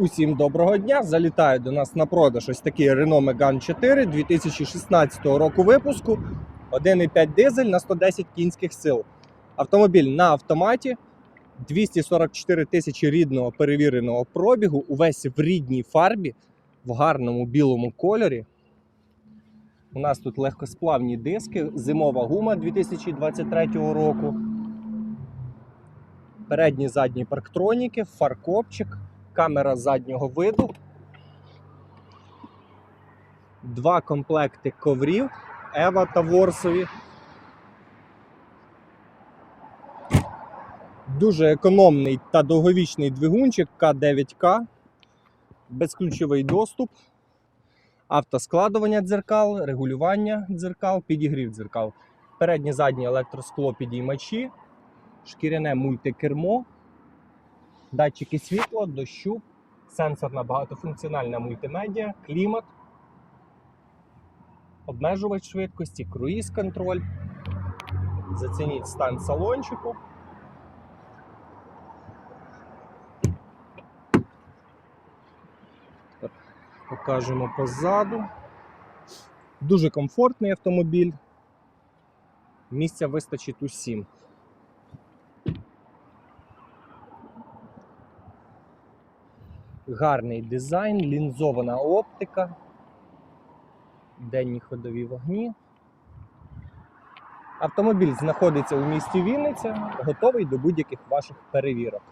Усім доброго дня! Залітає до нас на продаж ось такий Renault Megane 4 2016 року випуску. 1,5 дизель на 110 кінських сил. Автомобіль на автоматі. 244 тисячі рідного перевіреного пробігу. Увесь в рідній фарбі, в гарному білому кольорі. У нас тут легкосплавні диски, зимова гума 2023 року. Передні задні парктроніки, фаркопчик, камера заднього виду. Два комплекти коврів Ева та Ворсові. Дуже економний та довговічний двигунчик К9К, безключовий доступ, автоскладування дзеркал, регулювання дзеркал, підігрів дзеркал. Переднє заднє електроскло підіймачі, шкіряне мультикермо, датчики світла, дощу, сенсорна багатофункціональна мультимедіа, клімат, обмежувач швидкості, круїз контроль. Зацініть стан салончику. Покажемо позаду. Дуже комфортний автомобіль. Місця вистачить усім. Гарний дизайн, лінзована оптика, денні ходові вогні. Автомобіль знаходиться у місті Вінниця, готовий до будь-яких ваших перевірок.